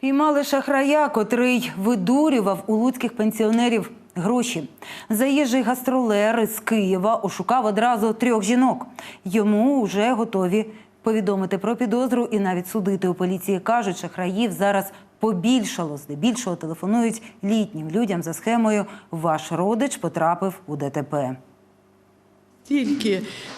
Піймали шахрая, котрий видурював у луцьких пенсіонерів гроші. Заїжджий гастролер із Києва ошукав одразу трьох жінок. Йому вже готові повідомити про підозру і навіть судити у поліції. Кажуть, шахраїв зараз побільшало. Здебільшого телефонують літнім людям за схемою «Ваш родич потрапив у ДТП». Настільки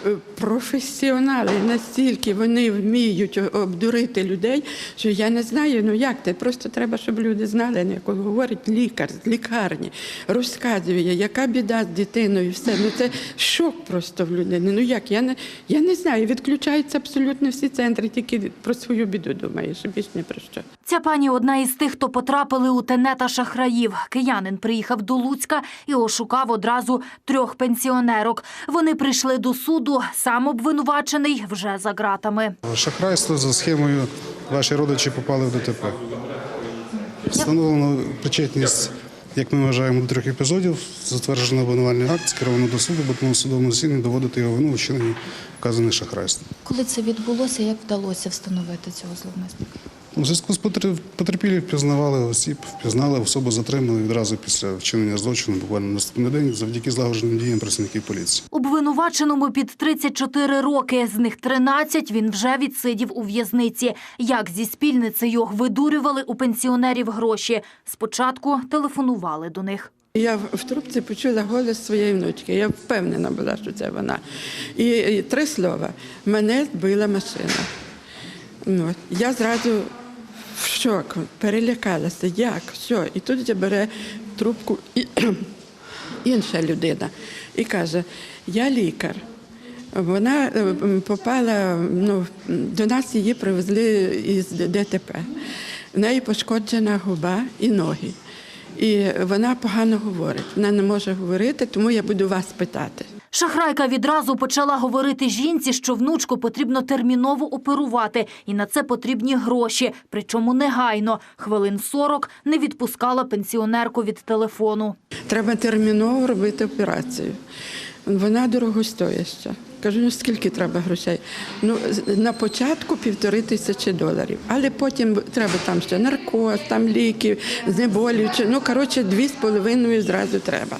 е, професіонали, настільки вони вміють обдурити людей, що я не знаю, ну як це. Просто треба, щоб люди знали, як говорить лікар з лікарні, розказує, яка біда з дитиною, все. Ну це шок просто в людини. Ну як? Я не, я не знаю. Відключаються абсолютно всі центри, тільки про свою біду думаєш, більш не про що. Ця пані одна із тих, хто потрапили у тенета шахраїв. Киянин приїхав до Луцька і ошукав одразу трьох пенсіонерок. Вони прийшли до суду, сам обвинувачений вже за ґратами. Шахрайство за схемою ваші родичі попали в ДТП. Встановлено причетність, як ми вважаємо, до трьох епізодів. Затверджено обвинувальний акт, скеровано до суду, бо тому судовому засіданні доводити його вину у вчиненні вказаних шахрайств. Коли це відбулося, як вдалося встановити цього зловмисника? У зв'язку з потер- потерпілі впізнавали осіб, впізнали особу затримали відразу після вчинення злочину, буквально наступний день, завдяки злагодженим діям працівників поліції. Обвинуваченому під 34 роки, з них 13 він вже відсидів у в'язниці. Як зі спільницею видурювали у пенсіонерів гроші. Спочатку телефонували до них. Я в трубці почула голос своєї внучки. Я впевнена була, що це вона. І, три слова: мене збила машина. Ну, я зразу шок, перелякалася. Як? Що? І тут вже бере трубку і, інша людина і каже: Я лікар. Вона е, попала, ну, до нас її привезли із ДТП. В неї пошкоджена губа і ноги. І вона погано говорить. Вона не може говорити, тому я буду вас питати. Шахрайка відразу почала говорити жінці, що внучку потрібно терміново оперувати, і на це потрібні гроші, причому негайно. Хвилин 40 не відпускала пенсіонерку від телефону. Треба терміново робити операцію. Вона дорогостояща. Кажу, ну скільки треба грошей? Ну, на початку півтори тисячі доларів, але потім треба там ще наркоз, там ліки, знеболюючі. Ну, коротше, дві з половиною зразу треба.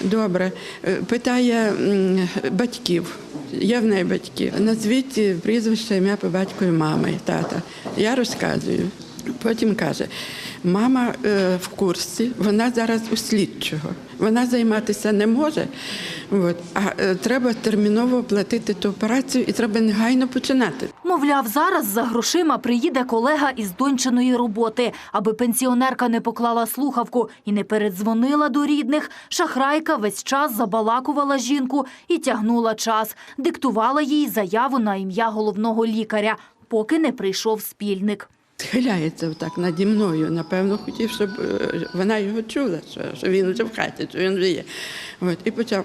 Добре. Е, Питає батьків. Я в неї батьки. Назвіть прізвище, ім'я по батькові мами, тата. Я розказую. Потім каже: мама е, в курсі, вона зараз у слідчого. Вона займатися не може. От. А е, треба терміново оплатити ту операцію і треба негайно починати. Мовляв, зараз за грошима приїде колега із дончиної роботи. Аби пенсіонерка не поклала слухавку і не передзвонила до рідних, шахрайка весь час забалакувала жінку і тягнула час. Диктувала їй заяву на ім'я головного лікаря, поки не прийшов спільник. Схиляється отак наді мною. Напевно, хотів, щоб е, вона його чула, що він вже в хаті, що він вже є. От. І почав.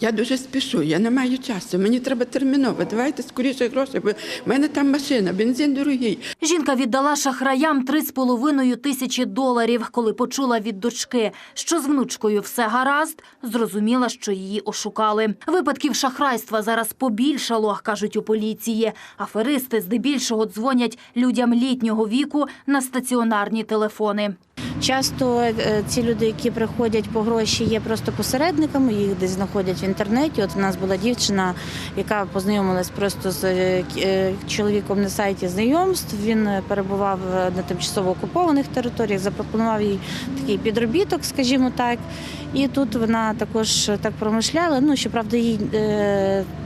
Я дуже спішу, я не маю часу, мені треба терміново, давайте скоріше гроші, бо в мене там машина, бензин дорогий. Жінка віддала шахраям три з половиною тисячі доларів, коли почула від дочки, що з внучкою все гаразд, зрозуміла, що її ошукали. Випадків шахрайства зараз побільшало, кажуть у поліції. Аферисти здебільшого дзвонять людям літнього віку на стаціонарні телефони. Часто е, ці люди, які приходять по гроші, є просто посередниками, їх десь знаходять в інтернеті. От у нас була дівчина, яка познайомилась просто з е, е, чоловіком на сайті знайомств. Він перебував на тимчасово окупованих територіях, запропонував їй такий підробіток, скажімо так. І тут вона також так промишляла. Ну, щоправда, їй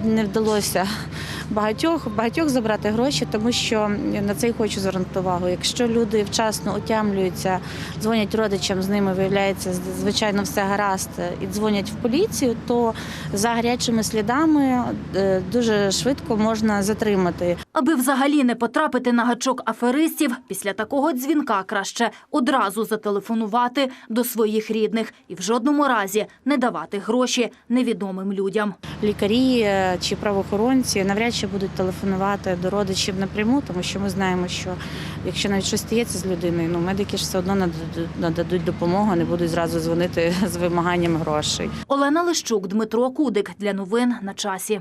не вдалося багатьох багатьох забрати гроші, тому що на це й хочу звернути увагу. Якщо люди вчасно отямлюються, дзвонять родичам, з ними виявляється звичайно все гаразд, і дзвонять в поліцію, то за гарячими слідами е, дуже швидко можна затримати. Аби взагалі не потрапити на гачок аферистів, після такого дзвінка краще одразу зателефонувати до своїх рідних і в жодному разі не давати гроші невідомим людям. Лікарі е, чи правоохоронці навряд чи будуть телефонувати до родичів напряму, тому що ми знаємо, що якщо навіть щось стається з людиною, ну медики ж все одно нададуть- нададуть допомогу, не будуть зразу дзвонити з вимаганням грошей. Олена Лищук, Дмитро Кудик для новин на часі.